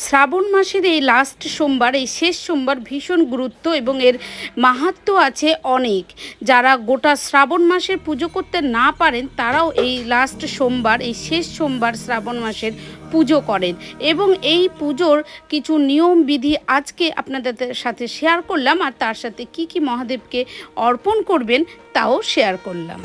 শ্রাবণ মাসের এই লাস্ট সোমবার, এই শেষ সোমবার ভীষণ গুরুত্ব এবং এর মাহাত্ম আছে অনেক। যারা গোটা শ্রাবণ মাসের পুজো করতে না পারেন, তারাও এই লাস্ট সোমবার, এই শেষ সোমবার শ্রাবণ মাসের পুজো করেন। এবং এই পুজোর কিছু নিয়ম বিধি আজকে আপনাদের সাথে শেয়ার করলাম আর তার সাথে কি কি মহাদেবকে অর্পণ করবেন, তাও শেয়ার করলাম।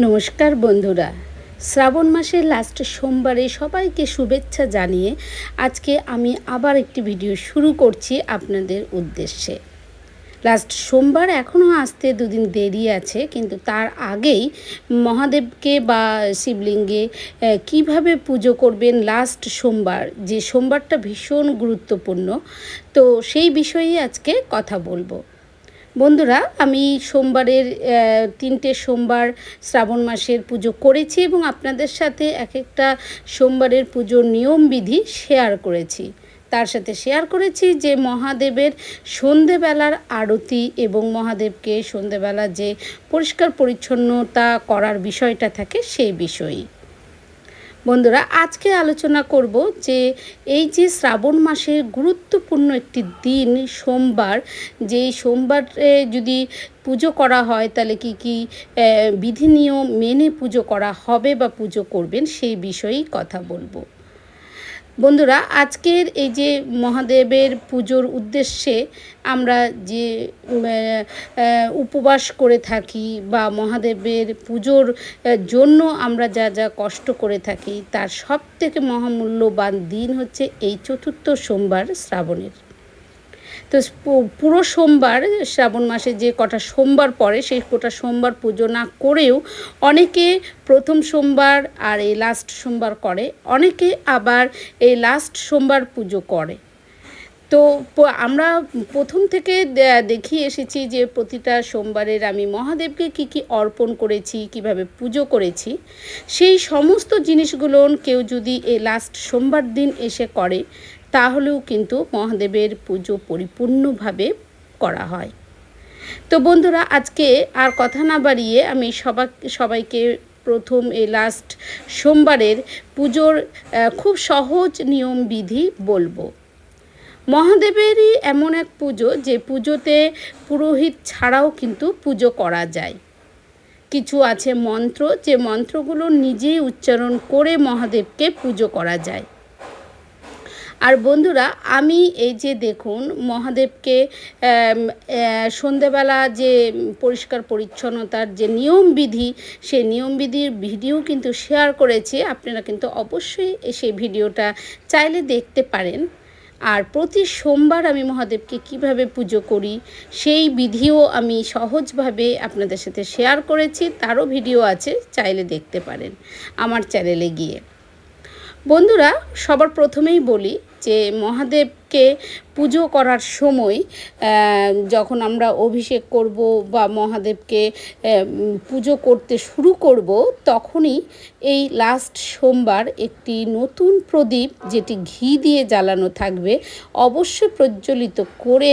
নমস্কার বন্ধুরা। শ্রাবণ মাসের লাস্ট সোমবারে সবাইকে শুভেচ্ছা জানিয়ে আজকে আমি আবার একটি ভিডিও শুরু করছি আপনাদের উদ্দেশ্যে। লাস্ট সোমবার এখনও আসতে দুদিন দেরি আছে, কিন্তু তার আগেই মহাদেবকে বা শিবলিঙ্গে কীভাবে পুজো করবেন লাস্ট সোমবার, যে সোমবারটা ভীষণ গুরুত্বপূর্ণ, তো সেই বিষয়েই আজকে কথা বলব। বন্ধুরা, আমি সোমবারের তিনটে সোমবার শ্রাবণ মাসের পুজো করেছি এবং আপনাদের সাথে এক একটা সোমবারের পুজোর নিয়মবিধি শেয়ার করেছি। তার সাথে শেয়ার করেছি যে মহাদেবের সন্ধেবেলার আরতি এবং মহাদেবকে সন্ধেবেলা যে পরিষ্কার পরিচ্ছন্নতা করার বিষয়টা থাকে সেই বিষয়ই। বন্ধুরা, আজকে আলোচনা করব যে এই যে শ্রাবণ মাসের গুরুত্বপূর্ণ একটি দিন, সোমবার, যেই সোমবারে যদি পুজো করা হয়, তাহলে কি কি বিধি নিয়ম মেনে পুজো করা হবে বা পুজো করবেন, সেই বিষয়েই কথা বলব। বন্ধুরা, আজকের এই যে মহাদেবের পুজোর উদ্দেশ্যে আমরা যে উপবাস করে থাকি বা মহাদেবের পুজোর জন্য আমরা যা যা কষ্ট করে থাকি, তার সব থেকে মহামূল্যবান দিন হচ্ছে এই চতুর্থ সোমবার শ্রাবণের। তো পুরো সোমবার, শ্রাবণ মাসে যে কটা সোমবার পড়ে, সেই কটা সোমবার পুজো না করেও অনেকে প্রথম সোমবার আর এই লাস্ট সোমবার করে, অনেকে আবার এই লাস্ট সোমবার পুজো করে। তো আমরা প্রথম থেকে দে- দেখিয়ে এসেছি যে প্রতিটা সোমবারের আমি মহাদেবকে কি কি অর্পণ করেছি, কীভাবে পুজো করেছি, সেই সমস্ত জিনিসগুলো কেউ যদি এই লাস্ট সোমবার দিন এসে করে তাহলেও কিন্তু মহাদেবের পুজো পরিপূর্ণভাবে করা হয়। তো বন্ধুরা, আজকে আর কথা না বাড়িয়ে আমি সবাই সবাইকে প্রথম এই লাস্ট সোমবারের পুজোর খুব সহজ নিয়ম বিধি বলব। মহাদেবেরই এমন এক পুজো যে পুজোতে পুরোহিত ছাড়াও কিন্তু পুজো করা যায়। কিছু আছে মন্ত্র, যে মন্ত্রগুলো নিজেই উচ্চারণ করে মহাদেবকে পুজো করা যায়। আর বন্ধুরা, আমি এই যে দেখুন, মহাদেবকে সন্ধেবেলা যে পরিষ্কার পরিচ্ছন্নতার যে নিয়মবিধি, সেই নিয়মবিধির ভিডিও কিন্তু শেয়ার করেছি। আপনারা কিন্তু অবশ্যই সেই ভিডিওটা চাইলে দেখতে পারেন। আর প্রতি সোমবার আমি মহাদেবকে কীভাবে পুজো করি, সেই বিধিও আমি সহজভাবে আপনাদের সাথে শেয়ার করেছি। তারও ভিডিও আছে, চাইলে দেখতে পারেন আমার চ্যানেলে গিয়ে। বন্ধুরা, সবার প্রথমেই বলি যে মহাদেবকে পুজো করার সময় যখন আমরা অভিষেক করব বা মহাদেবকে পুজো করতে শুরু করব, তখনই এই লাস্ট সোমবার একটি নতুন প্রদীপ, যেটি ঘি দিয়ে জ্বালানো থাকবে, অবশ্যই প্রজ্বলিত করে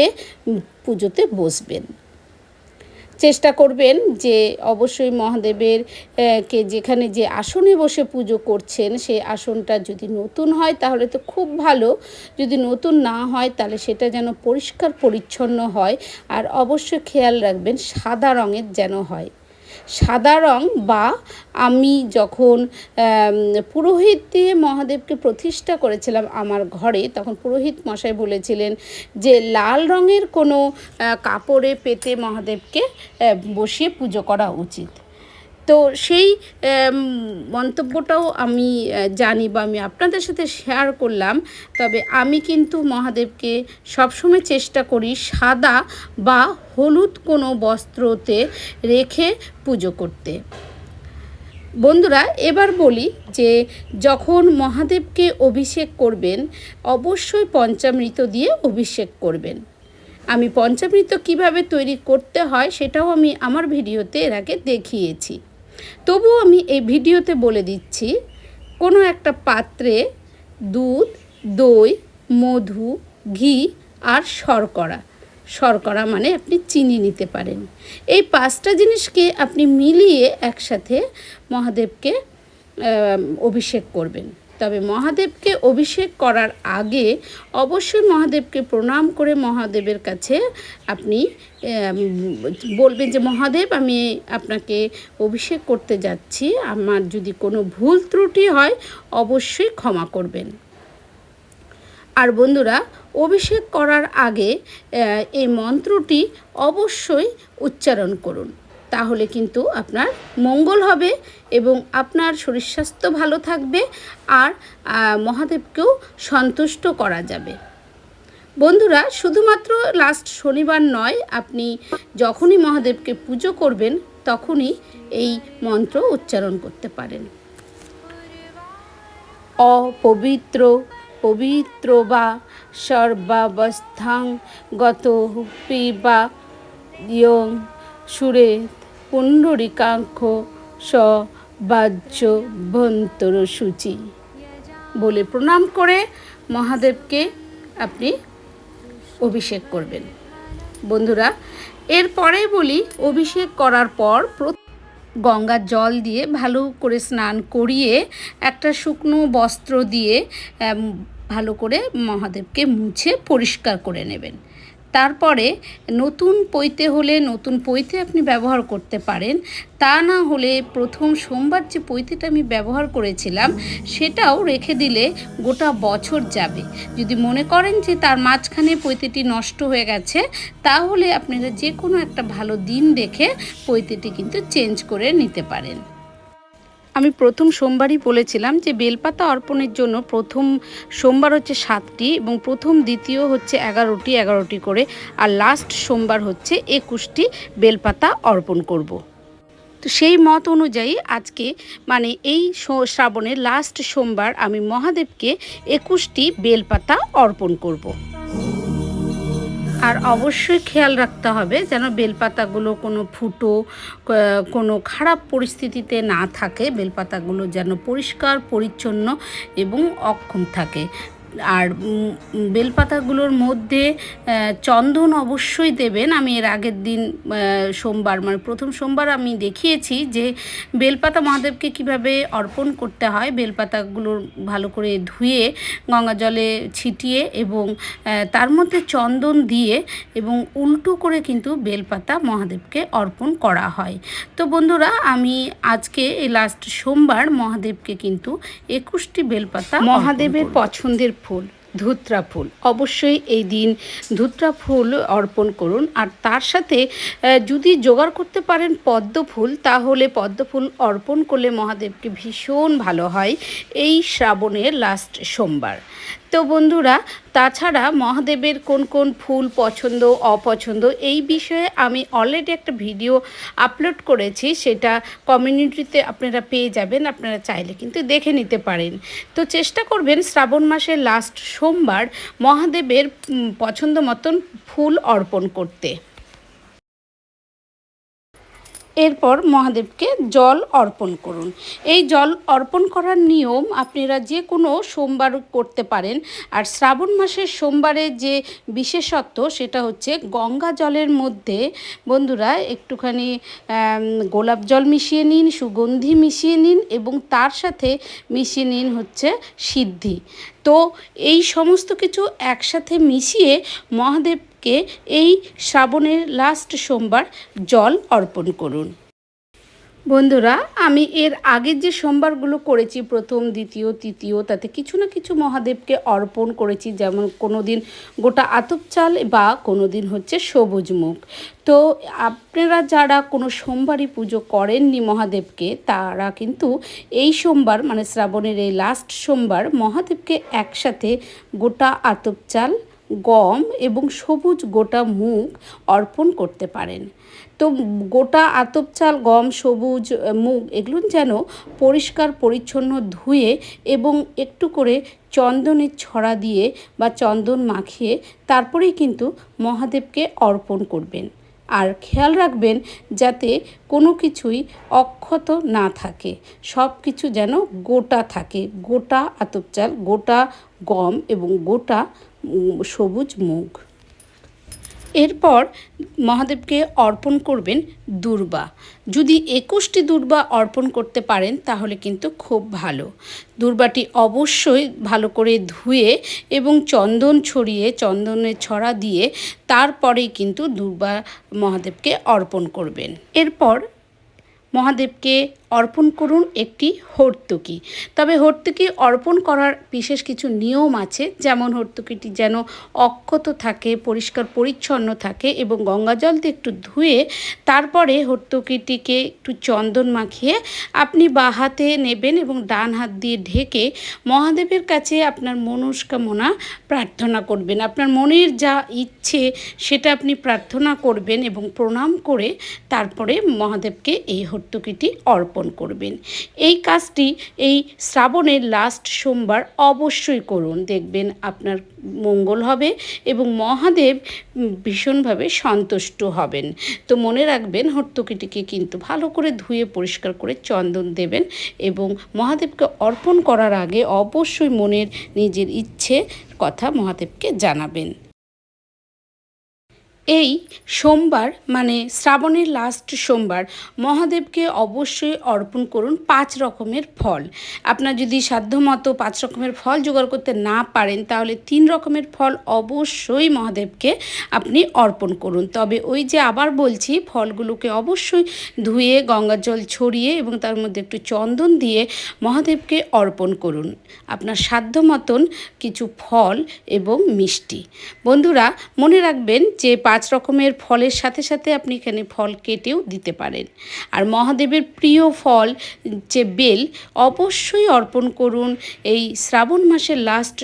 পুজোতে বসবেন। চেষ্টা করবেন যে অবশ্যই মহাদেবের কে যেখানে যে আসনে বসে পুজো করছেন সেই আসনটা যদি নতুন হয় তাহলে তো খুব ভালো। যদি নতুন না হয় তাহলে সেটা যেন পরিষ্কার পরিচ্ছন্ন হয়। আর অবশ্যই খেয়াল রাখবেন সাদা রঙের যেন হয়। সাদা রং বা আমি যখন পুরোহিত দিয়ে মহাদেবকে প্রতিষ্ঠা করেছিলাম আমার ঘরে, তখন পুরোহিত মশাই বলেছিলেন যে লাল রঙের কোনো কাপড়ে পেতে মহাদেবকে বসিয়ে পুজো করা উচিত। তো সেই মন্তব্যটাও আমি জানি বা আমি আপনাদের সাথে শেয়ার করলাম। তবে আমি কিন্তু মহাদেবকে সবসময় চেষ্টা করি সাদা বা হলুদ কোনো বস্ত্রতে রেখে পুজো করতে। বন্ধুরা, এবার বলি যে যখন মহাদেবকে অভিষেক করবেন, অবশ্যই পঞ্চামৃত দিয়ে অভিষেক করবেন। আমি পঞ্চামৃত কীভাবে তৈরি করতে হয় সেটাও আমি আমার ভিডিওতে এর আগে দেখিয়েছি। তবুও আমি এই ভিডিওতে বলে দিচ্ছি, কোনো একটা পাত্রে দুধ, দই, মধু, ঘি আর শর্করা। শর্করা মানে আপনি চিনি নিতে পারেন। এই পাঁচটা জিনিসকে আপনি মিলিয়ে একসাথে মহাদেবকে অভিষেক করবেন। তবে মহাদেবকে অভিষেক করার আগে অবশ্যই মহাদেবকে প্রণাম করে মহাদেবের কাছে আপনি বলবেন যে, মহাদেব, আমি আপনাকে অভিষেক করতে যাচ্ছি। আমার যদি কোনো ভুল ত্রুটি হয়, অবশ্যই ক্ষমা করবেন। আর বন্ধুরা, অভিষেক করার আগে এই মন্ত্রটি অবশ্যই উচ্চারণ করুন। তাহলে কিন্তু আপনার মঙ্গল হবে এবং আপনার শরীর স্বাস্থ্য ভালো থাকবে আর মহাদেবকেও সন্তুষ্ট করা যাবে। বন্ধুরা, শুধুমাত্র লাস্ট শনিবার নয়, আপনি যখনই মহাদেবকে পুজো করবেন, তখনই এই মন্ত্র উচ্চারণ করতে পারেন। অপবিত্র, পবিত্র বা সর্বাবস্থাং গত পিবা ইয়ং সুরে পুণ্ডরিকাঙ্ক স বাহ্য ভন্তর সূচি। বলে প্রণাম করে মহাদেবকে আপনি অভিষেক করবেন। বন্ধুরা, এরপরে বলি অভিষেক করার প্র- গঙ্গার জল দিয়ে ভালো করে স্নান করিয়ে একটা শুকনো বস্ত্র দিয়ে ভালো করে মহাদেবকে মুছে পরিষ্কার করে নেবেন। তারপরে নতুন পৈতে হলে নতুন পৈতে আপনি ব্যবহার করতে পারেন। তা না হলে প্রথম সোমবার যে পৈতেটা আমি ব্যবহার করেছিলাম, সেটাও রেখে দিলে গোটা বছর যাবে। যদি মনে করেন যে তার মাঝখানে পৈতেটি নষ্ট হয়ে গেছে, তাহলে আপনারা যে কোনো একটা ভালো দিন দেখে পৈতেটি কিন্তু চেঞ্জ করে নিতে পারেন। আমি প্রথম সোমবারই বলেছিলাম যে বেলপাতা অর্পণের জন্য প্রথম সোমবার হচ্ছে সাতটি এবং প্রথম দ্বিতীয় হচ্ছে এগারোটি এগারোটি করে আর লাস্ট সোমবার হচ্ছে একুশটি বেলপাতা অর্পণ করব। তো সেই মত অনুযায়ী আজকে মানে এই শ্রাবণের লাস্ট সোমবার আমি মহাদেবকে একুশটি বেলপাতা অর্পণ করব। আর অবশ্যই খেয়াল রাখতে হবে যেন বেলপাতাগুলো কোনো ফুটো কোনো খারাপ পরিস্থিতিতে না থাকে। বেলপাতাগুলো যেন পরিষ্কার, পরিচ্ছন্ন এবং অক্ষম থাকে। আর বেলপাতাগুলোর মধ্যে চন্দন অবশ্যই দেবেন। আমি এর আগের দিন সোমবার মানে প্রথম সোমবার আমি দেখিয়েছি যে বেলপাতা মহাদেবকে কীভাবে অর্পণ করতে হয় বেলপাতাগুলো ভালো করে ধুয়ে গঙ্গা জলে ছিটিয়ে এবং তার মধ্যে চন্দন দিয়ে এবং উল্টো করে কিন্তু বেলপাতা মহাদেবকে অর্পণ করা হয়। তো বন্ধুরা আমি আজকে এই লাস্ট সোমবার মহাদেবকে কিন্তু একুশটি বেলপাতা মহাদেবের পছন্দের ফুল, ধুত্রা ফুল। অবশ্যই এই দিন ধুত্রা ফুল অর্পণ করুন। আর তার সাথে যদি জোগাড় করতে পারেন পদ্ম ফুল তাহলে পদ্ম ফুল অর্পণ করলে মহাদেবকে ভীষণ ভালো হয় এই শ্রাবণের লাস্ট সোমবার। তো বন্ধুরা, তাছাড়া মহাদেবের কোন কোন ফুল পছন্দ, অপছন্দ, এই বিষয়ে আমি অলরেডি একটা ভিডিও আপলোড করেছি, সেটা কমিউনিটিতে আপনারা পেয়ে যাবেন, আপনারা চাইলে কিন্তু দেখে নিতে পারেন। তো চেষ্টা করবেন শ্রাবণ মাসের লাস্ট সোমবার মহাদেবের পছন্দ মতন ফুল অর্পণ করতে। এরপর মহাদেবকে জল অর্পণ করুন। এই জল অর্পণ করার নিয়ম আপনারা যে কোনো সোমবার করতে পারেন। আর শ্রাবণ মাসের সোমবারে যে বিশেষত্ব সেটা হচ্ছে গঙ্গা জলের মধ্যে বন্ধুরা একটুখানি গোলাপ জল মিশিয়ে নিন, সুগন্ধি মিশিয়ে নিন এবং তার সাথে মিশিয়ে নিন হচ্ছে সিদ্ধি। তো এই সমস্ত কিছু একসাথে মিশিয়ে মহাদেবকে এই শ্রাবণের লাস্ট সোমবার জল অর্পণ করুন। বন্ধুরা, আমি এর আগের যে সোমবারগুলো করেছি, প্রথম, দ্বিতীয়, তৃতীয়, তাতে কিছু না কিছু মহাদেবকে অর্পণ করেছি, যেমন কোনো দিন গোটা আতপ চাল বা কোনো দিন হচ্ছে সবুজ মুখ তো আপনারা যারা কোনো সোমবারই পুজো করেননি মহাদেবকে, তারা কিন্তু এই সোমবার মানে শ্রাবণের এই লাস্ট সোমবার মহাদেবকে একসাথে গোটা আতপ চাল গম এবং সবুজ গোটা মুগ অর্পণ করতে পারেন। তো গোটা আতপ চাল, গম, সবুজ মুগ এগুলো যেন পরিষ্কার, পরিচ্ছন্ন ধুয়ে এবং একটু করে চন্দনের ছড়া দিয়ে বা চন্দন মাখিয়ে তারপরেই কিন্তু মহাদেবকে অর্পণ করবেন। আর খেয়াল রাখবেন যাতে কোনো কিছুই অক্ষত না থাকে, সব কিছু যেন গোটা থাকে। গোটা আতপ চাল, গোটা গম এবং গোটা সবুজ মুগ এরপর মহাদেবকে অর্পণ করবেন দুর্বা। যদি একুশটি দুর্বা অর্পণ করতে পারেন, তাহলে কিন্তু খুব ভালো। দুর্বাটি অবশ্যই ভালো করে ধুয়ে এবং চন্দন ছড়িয়ে, চন্দনের ছড়া দিয়ে তারপরেই কিন্তু দুর্বা মহাদেবকে অর্পণ করবেন। এরপর মহাদেবকে অর্পণ করুন একটি হর্তুকি। তবে হর্তুকি অর্পণ করার বিশেষ কিছু নিয়ম আছে, যেমন হর্তুকিটি যেন অক্ষত থাকে, পরিষ্কার পরিচ্ছন্ন থাকে এবং গঙ্গাজল দিয়ে একটু ধুয়ে তারপরে হর্তুকিটিকে একটু চন্দন মাখিয়ে আপনি বা হাতে নেবেন এবং ডান হাত দিয়ে ঢেকে মহাদেবের কাছে আপনার মনস্কামনা প্রার্থনা করবেন। আপনার মনের যা ইচ্ছে সেটা আপনি প্রার্থনা করবেন এবং প্রণাম করে তারপরে মহাদেবকে এই হর্তুকিটি অর্পণ করবেন। এই কাজটি এই শ্রাবণের লাস্ট সোমবার অবশ্যই করুন। দেখবেন আপনার মঙ্গল হবে এবং মহাদেব ভীষণভাবে সন্তুষ্ট হবেন। তো মনে রাখবেন, হর্তুকিটিকে কিন্তু ভালো করে ধুয়ে পরিষ্কার করে চন্দন দেবেন এবং মহাদেবকে অর্পণ করার আগে অবশ্যই মনের নিজের ইচ্ছে কথা মহাদেবকে জানাবেন। এই সোমবার মানে শ্রাবণের লাস্ট সোমবার, মহাদেবকে অবশ্যই অর্পণ করুন পাঁচ রকমের ফল। আপনার যদি সাধ্যমতো পাঁচ রকমের ফল জোগাড় করতে না পারেন, তাহলে তিন রকমের ফল অবশ্যই মহাদেবকে আপনি অর্পণ করুন। তবে ওই যে আবার বলছি, ফলগুলোকে অবশ্যই ধুয়ে, গঙ্গার জল ছড়িয়ে এবং তার মধ্যে একটু চন্দন দিয়ে মহাদেবকে অর্পণ করুন। আপনার সাধ্য মতন কিছু ফল এবং মিষ্টি। বন্ধুরা, মনে রাখবেন যে পাঁচ পাঁচ রকমের ফলের সাথে সাথে আপনি এখানে ফল কেটেও দিতে পারেন। আর মহাদেবের প্রিয় ফল যে বেল, অবশ্যই অর্পণ করুন। এই শ্রাবণ মাসের লাস্ট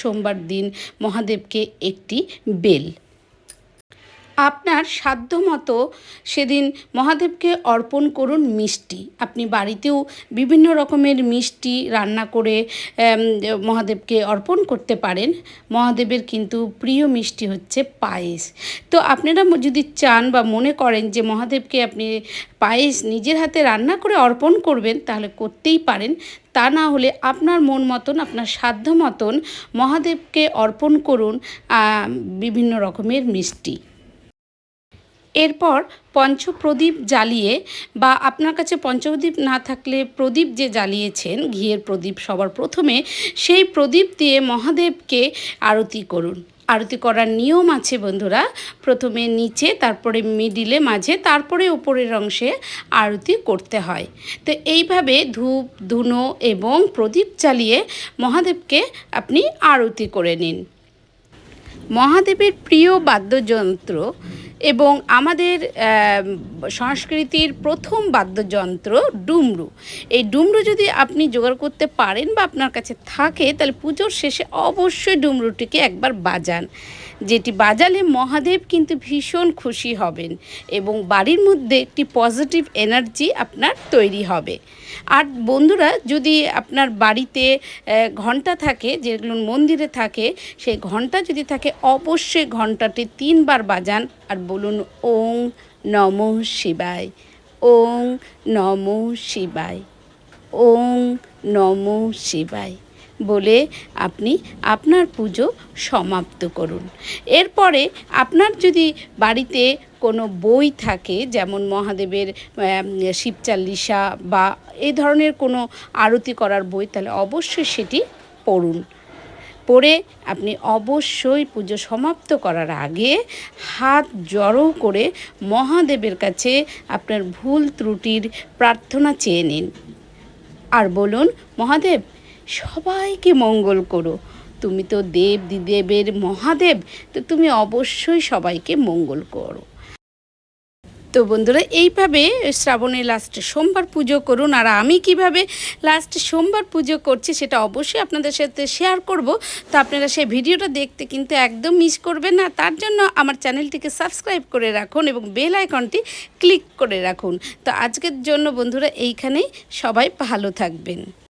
সোমবার দিন মহাদেবকে একটি বেল। আপনার সাধ্য মতো সেদিন মহাদেবকে অর্পণ করুন মিষ্টি। আপনি বাড়িতেও বিভিন্ন রকমের মিষ্টি রান্না করে মহাদেবকে অর্পণ করতে পারেন। মহাদেবের কিন্তু প্রিয় মিষ্টি হচ্ছে পায়েস। তো আপনারা যদি চান বা মনে করেন যে মহাদেবকে আপনি পায়েস নিজের হাতে রান্না করে অর্পণ করবেন, তাহলে করতেই পারেন। তা না হলে আপনার মন মতন, আপনার সাধ্য মতন মহাদেবকে অর্পণ করুন বিভিন্ন রকমের মিষ্টি। এরপর পঞ্চপ্রদীপ জ্বালিয়ে বা আপনার কাছে পঞ্চপ্রদীপ না থাকলে প্রদীপ যে জ্বালিয়েছেন, ঘিয়ের প্রদীপ সবার প্রথমে সেই প্রদীপ দিয়ে মহাদেবকে আরতি করুন। আরতি করার নিয়ম আছে বন্ধুরা, প্রথমে নিচে, তারপরে মিডিলে মাঝে, তারপরে উপরের অংশে আরতি করতে হয়। তো এইভাবে ধূপ, ধুনো এবং প্রদীপ চালিয়ে মহাদেবকে আপনি আরতি করে নিন। মহাদেবের প্রিয় বাদ্যযন্ত্র এবং আমাদের সংস্কৃতির প্রথম বাদ্যযন্ত্র ডুমরু। এই ডুমরু যদি আপনি জোগাড় করতে পারেন বা আপনার কাছে থাকে, তাহলে পুজোর শেষে অবশ্যই ডুমরুটিকে একবার বাজান। যেটি বাজালে মহাদেব কিন্তু ভীষণ খুশি হবেন এবং বাড়ির মধ্যে একটি পজিটিভ এনার্জি আপনার তৈরি হবে। আর বন্ধুরা, যদি আপনার বাড়িতে ঘণ্টা থাকে, যেগুলো মন্দিরে থাকে, সেই ঘণ্টা যদি থাকে, অবশ্যই ঘন্টাটি তিনবার বাজান আর বলুন, ওং নম শিবায়, ওং নম শিবায়, ওং নম শিবায়। বলে আপনি আপনার পুজো সমাপ্ত করুন। এরপরে আপনার যদি বাড়িতে কোনো বই থাকে, যেমন মহাদেবের শিবচাল্লিশা বা এই ধরনের কোনো আরতি করার বই, তাহলে অবশ্যই সেটি পড়ুন। পড়ে আপনি অবশ্যই পুজো সমাপ্ত করার আগে হাত জড়ো করে মহাদেবের কাছে আপনার ভুল ত্রুটির প্রার্থনা চেয়ে নিন। আর বলুন, মহাদেব সবাইকে মঙ্গল করো। তুমি তো দেব দেবের মহাদেব, তো তুমি অবশ্যই সবাইকে মঙ্গল করো। তো বন্ধুরা, এইভাবে শ্রাবণে লাস্ট সোমবার পুজো করুন। আর আমি কীভাবে লাস্ট সোমবার পুজো করছি সেটা অবশ্যই আপনাদের সাথে শেয়ার করব। তো আপনারা সেই ভিডিওটা দেখতে কিন্তু একদম মিস করবেন না। তার জন্য আমার চ্যানেলটিকে সাবস্ক্রাইব করে রাখুন এবং বেল আইকনটি ক্লিক করে রাখুন। তো আজকের জন্য বন্ধুরা, এইখানেই সবাই ভালো থাকবেন।